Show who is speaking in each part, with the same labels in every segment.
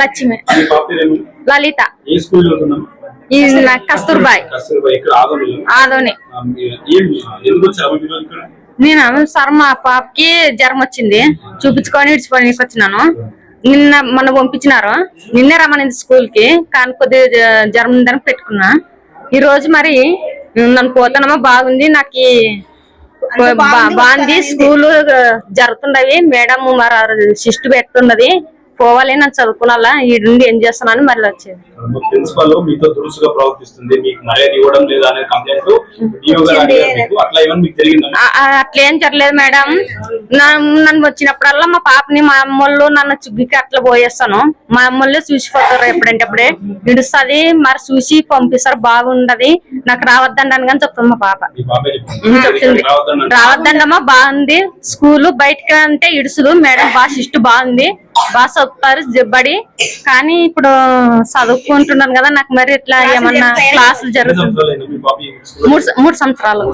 Speaker 1: లక్ష్మి. లలిత. కస్తూర్బాయ్.
Speaker 2: ఆదోని
Speaker 1: నేను సార్ మా పాపకి జ్వరం వచ్చింది. చూపించుకొని ఇడిచిపోయి వచ్చినాను. నిన్న మొన్న పంపించినారు. నిన్నే రమ్మనింది స్కూల్కి కానీ కొద్దిగా జ్వరం ఉందని పెట్టుకున్నా. ఈ రోజు మరి నన్ను పోతానమ్మా బాగుంది. నాకు బాగుంది స్కూల్ జరుగుతున్నవి మేడం మరి శిష్టు పెట్టున్నది పోవాలి నన్ను చదువుకున్నా ఈ నుండి ఏం చేస్తున్నాను మళ్ళీ వచ్చేది.
Speaker 2: ప్రిన్సిపల్ మీతో దురుసుగా ప్రవర్తిస్తుంది మీకు మర్యాద ఇవ్వడం లేదా అనే కంప్లైంట్ డిఓ గారు అడిగారు మీకు. అట్లా
Speaker 1: అట్లేం జరగలేదు మేడం. నన్ను వచ్చినప్పుడల్లా మా పాపని మా అమ్మోళ్ళు నన్ను చుగ్గికి అట్లా పోయేస్తాను. మా అమ్మోళ్ళే చూసిపోతారు ఎప్పుడంటే అప్పుడే ఇడుస్తుంది మరి చూసి పంపిస్తారు బాగుండదు. నాకు రావద్దండి అని కానీ చెప్తుంది మా పాప. చెప్తుంది. రావద్దండమ్మా బాగుంది. స్కూల్ బయటకి అంటే ఇడుసులు. మేడం బాగా ఇష్ట బాగుంది. బాగా చదువుతారు జబ్బడి. కానీ ఇప్పుడు చదువుకుంటున్నాను కదా నాకు మరి ఇట్లా ఏమన్నా క్లాసులు జరుగుతుంది. మూడు సంవత్సరాలు.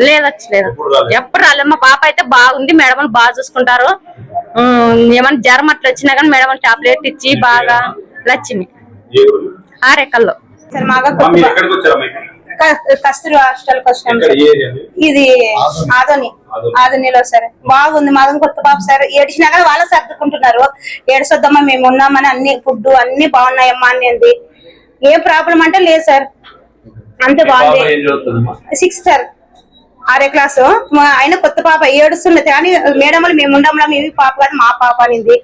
Speaker 1: లేదు వచ్చలేదు.
Speaker 2: ఎప్పుడు రాలేదు?
Speaker 1: మా పాప అయితే బాగుంది. మేడం బాగా చూసుకుంటారు. ఏమన్నా జ్వరం అట్లా వచ్చినా కానీ మేడం టాబ్లెట్ ఇచ్చి బాగా లక్ష్మి
Speaker 2: ఇక్కడ?
Speaker 3: క- కస్తూరి హాస్టల్కి వచ్చినాం
Speaker 2: ఇది?
Speaker 3: ఆదోని. ఆదోనిలో సార్. బాగుంది మాదం కొత్త పాప సార్. ఏడిచినా కానీ వాళ్ళే సర్దుకుంటున్నారు. ఏడుసొద్దమ్మా మేము ఉన్నామని అన్ని ఫుడ్ అన్ని బాగున్నాయమ్మా అనేది. ఏ ప్రాబ్లం అంటే లేదు సార్. అంతే బాగుంది? Sixth sir. ఆరే క్లాసు. ఆయన కొత్త పాప ఏడుస్తున్నది కానీ మేడం వాళ్ళు మేము ఉండములా మేము పాప కాదు మా పాప అనింది.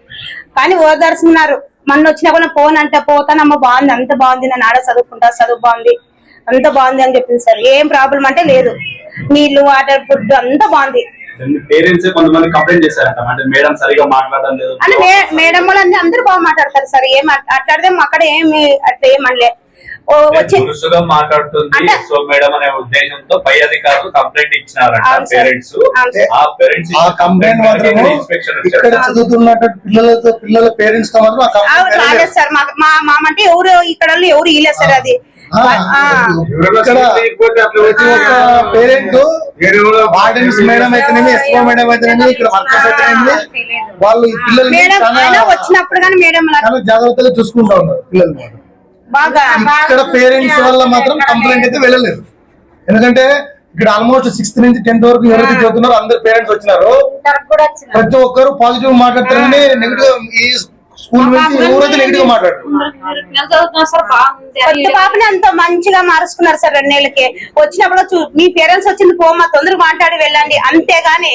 Speaker 3: కానీ ఓదార్చుకున్నారు. మొన్న వచ్చినప్పుడు ఫోన్ అంటే పోతానమ్మ బాగుంది. అంత బాగుంది. నేను ఆడ చదువుకుంటా చదువు బాగుంది. అంత బాగుంది అని చెప్పింది సార్. ఏం ప్రాబ్లం అంటే లేదు. నీళ్ళు వాటర్ ఫుడ్ అంతా బాగుంది.
Speaker 2: పేరెంట్స్ కొంతమంది కంప్లైంట్ చేశారంట. అంటే మేడం సరిగా మాట్లాడడం లేదు.
Speaker 3: అంటే మే- మేడం వాళ్ళు అందరూ బాగా మాట్లాడతారు సార్. ఏం అట్- అట్లాడితే మా అక్కడ ఏమి అట్లా ఏమనలే
Speaker 4: దురుసుగా మాట్లాడుతుంది.
Speaker 3: అంటే-
Speaker 4: సో మేడం అనే ఉద్దేశంతో పై అధికారులు కంప్లైంట్ ఇచ్చినారంట. పేరెంట్స్. ఆ పేరెంట్స్
Speaker 5: ఆ కంప్లైంట్ మాత్రం
Speaker 4: ఇన్స్పెక్షన్
Speaker 5: ఇక్కడ
Speaker 4: వచ్చారు.
Speaker 5: చదువుతున్నట్టు పిల్లలతో పిల్లల పేరెంట్స్తో మాత్రం ఆ
Speaker 3: ఆవిడ
Speaker 5: కంప్లైంట్
Speaker 3: రాలేదు
Speaker 5: వెళ్ళలేదు.
Speaker 3: సార్. మా మా అంటే ఎవరు ఇక్కడ ఎవరు ఇలేదు సార్ అది.
Speaker 5: ఇక్కడ పేరెంట్ వార్డెన్స్ మేడం అయితేనేమి ఎస్ఓ మేడం అయితేనేమి ఇక్కడ వర్కర్స్ అయితేనేమి వాళ్ళు
Speaker 3: వచ్చినప్పుడు కానీ మేడం
Speaker 5: జాగ్రత్తగా చూసుకుంటా ఉన్నారు పిల్లలు ఇక్కడ పేరెంట్స్ వల్ల మాత్రం కంప్లైంట్ అయితే వెళ్ళలేదు. ఎందుకంటే ఇక్కడ ఆల్మోస్ట్ సిక్స్త్ నుంచి టెన్త్ వరకు ఎవరైతే చదువుతున్నారో అందరు పేరెంట్స్ వచ్చినారు ప్రతి ఒక్కరు పాజిటివ్ మాట్లాడతారని నెగిటివ్ స్కూల్ నుంచి ఎవరైతే నెగిటివ్ మాట్లాడారు?
Speaker 3: కొత్త పాపని అంత మంచిగా మార్చుకున్నారు సార్ రెండేళ్ళకి. వచ్చినప్పుడు చూ- మీ పేరెంట్స్ వచ్చింది పోమా తొందరగా మాట్లాడి వెళ్ళండి. అంతేగాని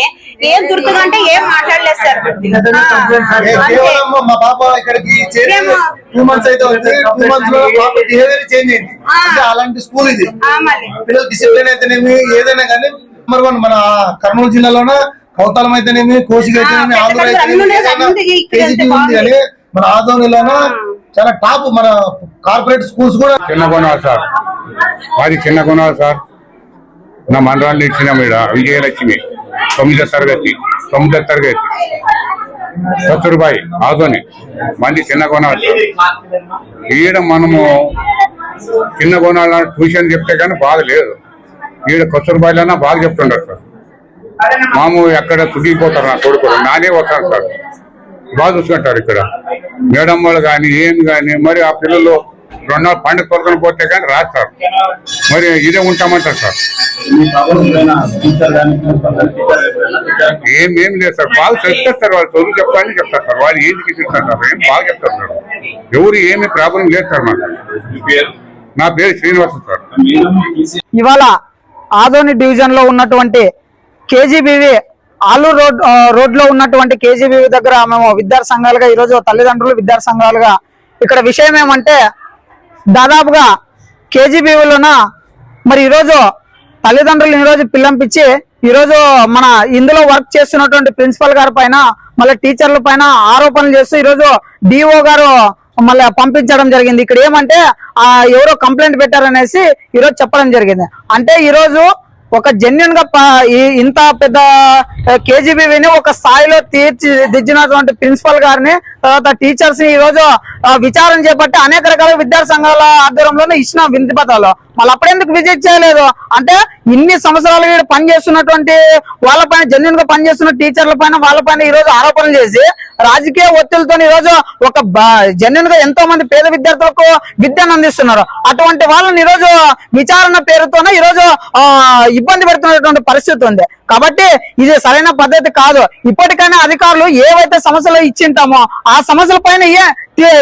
Speaker 3: ఏం దుర్గం అంటే ఏం మాట్లాడలేదు సార్.
Speaker 5: కేవలం మా పాప ఇక్కడికి చేరి టూ మంత్స్ అయితే టూ మంత్స్లో పాప బిహేవియర్ చేంజ్ అయింది. అలాంటి స్కూల్ ఇది. పిల్లల డిసిప్లిన్ అయితేనేమి ఏదైనా కానీ నెంబర్ వన్ మన కర్నూలు జిల్లాలోన కౌతాలం అయితేనేమి కోసిగా అయితేనేమి ఆంధ్ర అయితేనేమి
Speaker 3: ఎంత
Speaker 5: ఉంది కానీ మన ఆదోనిలోన చాలా టాప్ మన కార్పొరేట్ స్కూల్స్ కూడా.
Speaker 6: చిన్న కొనాలి సార్. మాది చిన్న కొనాలి సార్. నా మండలాన్ని ఇచ్చిన మీద విజయలక్ష్మి. తొమ్మిదో తరగతి తొమ్మిదో తరగతి. సత్తురుబాయి ఆదోని. మంది చిన్న కొనాలి సార్. ఈడ మనము చిన్న కొనాల ట్యూషన్ చెప్తే కానీ బాధ లేదు. ఈడ కస్తూరుబాయిలోనా బాగా చెప్తుంటారు సార్. మాము ఎక్కడ తుడిగిపోతారు నా కొడుకులు. నానే వస్తాను సార్. బాగా చూసుకుంటారు ఇక్కడ. మేడం వాళ్ళు కానీ ఏం కానీ మరి ఆ పిల్లలు రెండు నాలుగు పండుగ కొరకని పోతే కానీ రాస్తారు. మరి ఇదే ఉంటామంటారు సార్. ఏం ఏం లేదు సార్. బాగా చెప్తారు వాళ్ళు చదువు చెప్పాలని చెప్తారు సార్. వాళ్ళు ఏది చెప్తారు సార్? ఏం బాగా చెప్తారు సార్ ఎవరు ఏమి ప్రాబ్లం లేదు సార్ నాకు నా పేరు శ్రీనివాసం సార్.
Speaker 7: ఇవాళ ఆదోని డివిజన్లో ఉన్నటువంటి కేజీబీవీ ఆలూరు రోడ్ రోడ్లో రోడ్లో ఉన్నటువంటి కేజీబీ దగ్గర మేము విద్యార్థి సంఘాలుగా ఈరోజు తల్లిదండ్రులు విద్యార్థి సంఘాలుగా ఇక్కడ విషయం ఏమంటే దాదాపుగా కేజీబీవీలోన మరి ఈరోజు తల్లిదండ్రులు ఈరోజు పిల్లంపించి ఈరోజు మన ఇందులో వర్క్ చేస్తున్నటువంటి ప్రిన్సిపల్ గారి పైన మళ్ళీ టీచర్ల పైన ఆరోపణలు చేస్తూ ఈరోజు డిఓ గారు మళ్ళీ పంపించడం జరిగింది. ఇక్కడ ఏమంటే ఆ ఎవరో కంప్లైంట్ పెట్టారనేసి ఈరోజు చెప్పడం జరిగింది. అంటే ఈరోజు ఒక జెన్యున్గా ఇంత పెద్ద కేజీబీని ఒక స్థాయిలో తీర్చిదిద్దినటువంటి ప్రిన్సిపల్ గారిని తర్వాత టీచర్స్ని ఈ రోజు విచారణ చేపట్టి అనేక రకాల విద్యార్థి సంఘాల ఆధ్వర్యంలోనే ఇచ్చిన వినతి పత్రాలు మళ్ళీ అప్పుడెందుకు విజిట్ చేయలేదు? అంటే ఇన్ని సంవత్సరాలు వీడు పనిచేస్తున్నటువంటి వాళ్ళపైన జన్యున్గా పనిచేస్తున్న టీచర్ల పైన వాళ్ళపైన ఈ రోజు ఆరోపణలు చేసి రాజకీయ ఒత్తిడితో ఈ రోజు ఒక జన్యున్గా ఎంతో మంది పేద విద్యార్థులకు విద్యను అందిస్తున్నారు. అటువంటి వాళ్ళని ఈరోజు విచారణ పేరుతోనే ఈ రోజు ఆ, ఇబ్బంది పెడుతున్నటువంటి పరిస్థితి ఉంది. కాబట్టి ఇది సరైన పద్ధతి కాదు. ఇప్పటికైనా అధికారులు ఏవైతే సమస్యలు ఇచ్చింటామో ఆ సమస్యల పైన ఏ-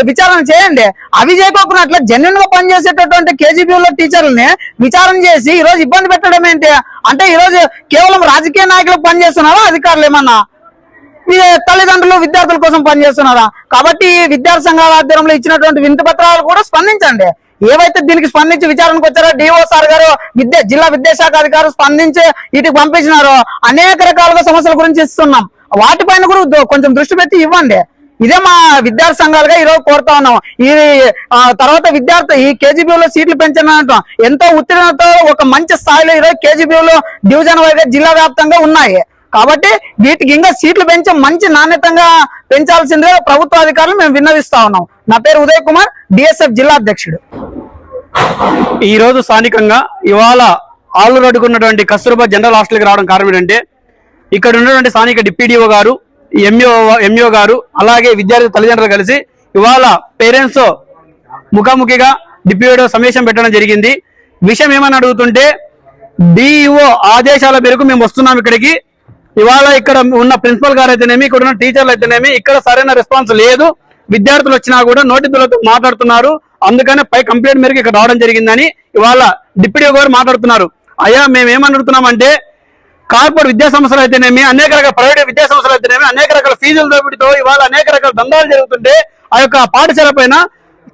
Speaker 7: విచారణ చేయండి. అవి చేయకోకుండా అట్లా జెన్యున్గా పనిచేసేటటువంటి కేజీబీలో టీచర్లని విచారణ చేసి ఈ రోజు ఇబ్బంది పెట్టడం ఏంటి? అంటే ఈ రోజు కేవలం రాజకీయ నాయకులు పనిచేస్తున్నారా అధికారులు ఏమన్నా? మీ తల్లిదండ్రులు విద్యార్థుల కోసం పనిచేస్తున్నారా? కాబట్టి విద్యార్థి సంఘాల ఆధ్వర్యంలో ఇచ్చినటువంటి వింత పత్రాలు కూడా స్పందించండి. ఏవైతే దీనికి స్పందించి విచారణకు వచ్చారో డిఓ సార్ గారు విద్యా జిల్లా విద్యాశాఖ అధికారులు స్పందించి వీటికి పంపించినారో. అనేక రకాలుగా సమస్యల గురించి ఇస్తున్నాం. వాటిపైన కూడా కొంచెం దృష్టి పెట్టి ఇవ్వండి. ఇదే మా విద్యార్థి సంఘాలుగా ఈరోజు కోరుతా ఉన్నాం. ఈ తర్వాత విద్యార్థి ఈ కేజీబీలో సీట్లు పెంచడం ఎంతో ఉత్తీర్ణతో ఒక మంచి స్థాయిలో ఈరోజు కేజీబీలో డివిజన్ వైగా జిల్లా వ్యాప్తంగా ఉన్నాయి. కాబట్టి వీటికి ఇంకా సీట్లు పెంచి మంచి నాణ్యతంగా పెంచాల్సిందిగా ప్రభుత్వ అధికారులు మేము విన్నవిస్తా ఉన్నాం. నా పేరు ఉదయ్ కుమార్ డిఎస్ఎఫ్ జిల్లా అధ్యక్షుడు.
Speaker 8: ఈ రోజు స్థానికంగా ఇవాళ ఆలు రోడ్డుకు ఉన్నటువంటి కస్తూర్బా జనరల్ హాస్టల్కి రావడం కారణం ఏంటంటే ఇక్కడ ఉన్నటువంటి స్థానిక డిప్యూడిఓ గారు ఎంఈఓ ఎంఈఓ గారు అలాగే విద్యార్థి తల్లిదండ్రులు కలిసి ఇవాళ పేరెంట్స్ ముఖాముఖిగా డిప్యూడిఓ సమావేశం పెట్టడం జరిగింది. విషయం ఏమని అడుగుతుంటే డిఈఓ ఆదేశాల మేరకు మేము వస్తున్నాం ఇక్కడికి. ఇవాళ ఇక్కడ ఉన్న ప్రిన్సిపల్ గారు అయితేనేమి ఇక్కడ ఉన్న టీచర్లు అయితేనేమి ఇక్కడ సరైన రెస్పాన్స్ లేదు. విద్యార్థులు వచ్చినా కూడా నోటితులతో మాట్లాడుతున్నారు. అందుకనే పై కంప్లైంట్ మేరకు ఇక్కడ రావడం జరిగిందని ఇవాళ డిప్యూటీ గారు మాట్లాడుతున్నారు. అయ్యా మేము ఏమనుకుంటున్నామంటే కార్పొరేట్ విద్యా సంస్థలు అయితేనేమి అనేక రకాల ప్రైవేట్ విద్యా సంస్థలు అయితేనేమి అనేక రకాల ఫీజుల దోపిడితో ఇవాళ అనేక రకాల దందాలు జరుగుతుంటే ఆ యొక్క పాఠశాల పైన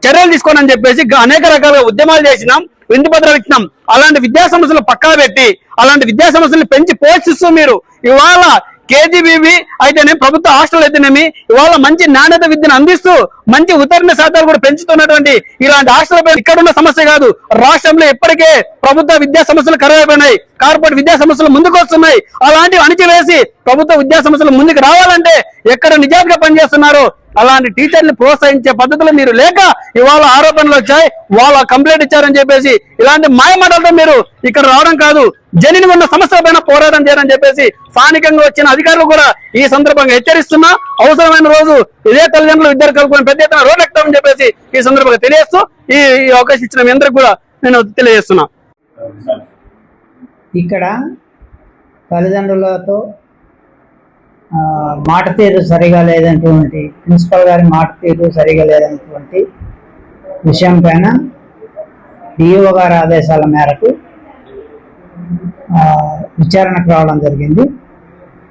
Speaker 8: చర్యలు తీసుకోనని చెప్పేసి అనేక రకాలుగా ఉద్యమాలు చేసినాం విందు పత్రాలు ఇచ్చినాం. అలాంటి విద్యా సంస్థలు పక్కా పెట్టి అలాంటి విద్యా సంస్థలు పెంచి పోషిస్తూ మీరు. ఇవాళ కేజీబీబీ అయితేనే ప్రభుత్వ హాస్టల్ అయితేనేమి ఇవాళ మంచి నాణ్యత విద్యను అందిస్తూ మంచి ఉత్తీర్ణ శాతాలు కూడా పెంచుతున్నటువంటి ఇలాంటి హాస్టల్ ఇక్కడ ఉన్న సమస్య కాదు. రాష్ట్రంలో ఇప్పటికే ప్రభుత్వ విద్యా సంస్థలు కరువైపోయినాయి కార్పొరేట్ విద్యా సంస్థలు ముందుకు వస్తున్నాయి. అలాంటివి అణిచివేసి ప్రభుత్వ విద్యా సంస్థలు ముందుకు రావాలంటే ఎక్కడ నిజాయితీగా పనిచేస్తున్నారో అలాంటి టీచర్ని ప్రోత్సహించే పద్ధతులు మీరు లేక ఇవాళ ఆరోపణలు వచ్చాయి వాళ్ళ కంప్లైంట్ ఇచ్చారని చెప్పేసి ఇలాంటి మాయమాటలతో మీరు ఇక్కడ రావడం కాదు. జనిని ఉన్న సమస్యల పైన పోరాటం చేయాలని చెప్పేసి స్థానికంగా వచ్చిన అధికారులు కూడా ఈ సందర్భంగా హెచ్చరిస్తున్నా. అవసరమైన రోజు ఇదే తల్లిదండ్రులు ఇద్దరు కలుపుకొని పెద్ద ఎత్తున రోడ్ ఎక్కుతామని చెప్పేసి ఈ సందర్భంగా తెలియస్తూ ఈ అవకాశం ఇచ్చిన మీ అందరికి కూడా నేను తెలియజేస్తున్నా.
Speaker 9: ఇక్కడ తల్లిదండ్రులతో మాట తీరు సరిగా లేనటువంటి ప్రిన్సిపల్ గారి మాట తీరు సరిగా లేనటువంటి విషయం పైన డిఓ గారి ఆదేశాల మేరకు విచారణకు రావడం జరిగింది.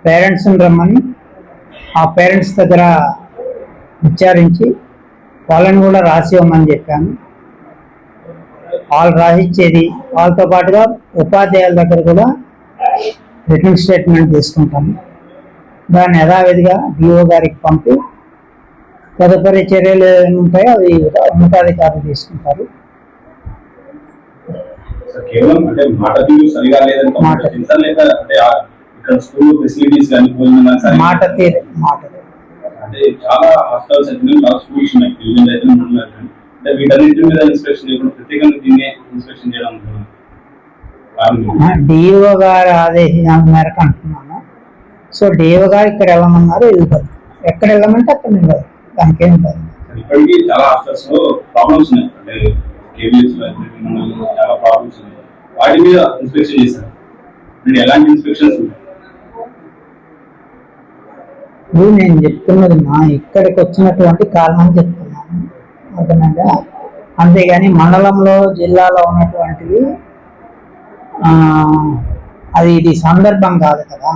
Speaker 9: పేరెంట్స్ని రమ్మని ఆ పేరెంట్స్ దగ్గర విచారించి వాళ్ళని కూడా రాసి ఇవ్వమని చెప్పాను. వాళ్ళు రాసిచ్చేది వాళ్ళతో పాటుగా ఉపాధ్యాయుల దగ్గర కూడా రిటర్న్ స్టేట్మెంట్ తీసుకుంటాము దాన్ని యథావిధిగా డిఓ గారికి పంపి తదుపరి చర్యలు ఉంటాయో అవి ఉన్నతాధికారులు తీసుకుంటారు
Speaker 2: సార్, కేవలం అంటే మాట తీరు
Speaker 9: మాట.
Speaker 2: అంటే చాలా హాస్టల్స్ అయితే చాలా స్కూల్స్ ఉన్నాయి డివిజన్ అయితే. అంటే వీటన్నింటి మీద ఇన్స్పెక్షన్ చేయకుండా ప్రత్యేకంగా దీన్ని ఇన్స్పెక్షన్ చేయడం?
Speaker 9: డిఓ గారి ఆదేశాల మేరకు అంటున్నాను సో డిఓ గారు ఇక్కడ వెళ్ళమన్నారు వెళ్తారు ఎక్కడ వెళ్ళమంటే అక్కడ వెళ్ళదు దానికి ఏం లేదు
Speaker 2: ఇప్పటికీ చాలా హాస్టల్స్లో ప్రాబ్లమ్స్ ఉన్నాయి. అంటే కేబిఎస్ చాలా ప్రాబ్లమ్స్ ఉన్నాయి. వాటి మీద ఇన్స్పెక్షన్ చేశారు. ఎలాంటి ఇన్స్పెక్షన్స్ ఉన్నాయి?
Speaker 9: ఇప్పుడు నేను చెప్తున్నది మా ఇక్కడికి వచ్చినటువంటి కారణం చెప్తున్నాను. అర్థమైందా అంతేగాని మండలంలో జిల్లాలో ఉన్నటువంటివి ఆ, అది ఇది సందర్భం కాదు కదా.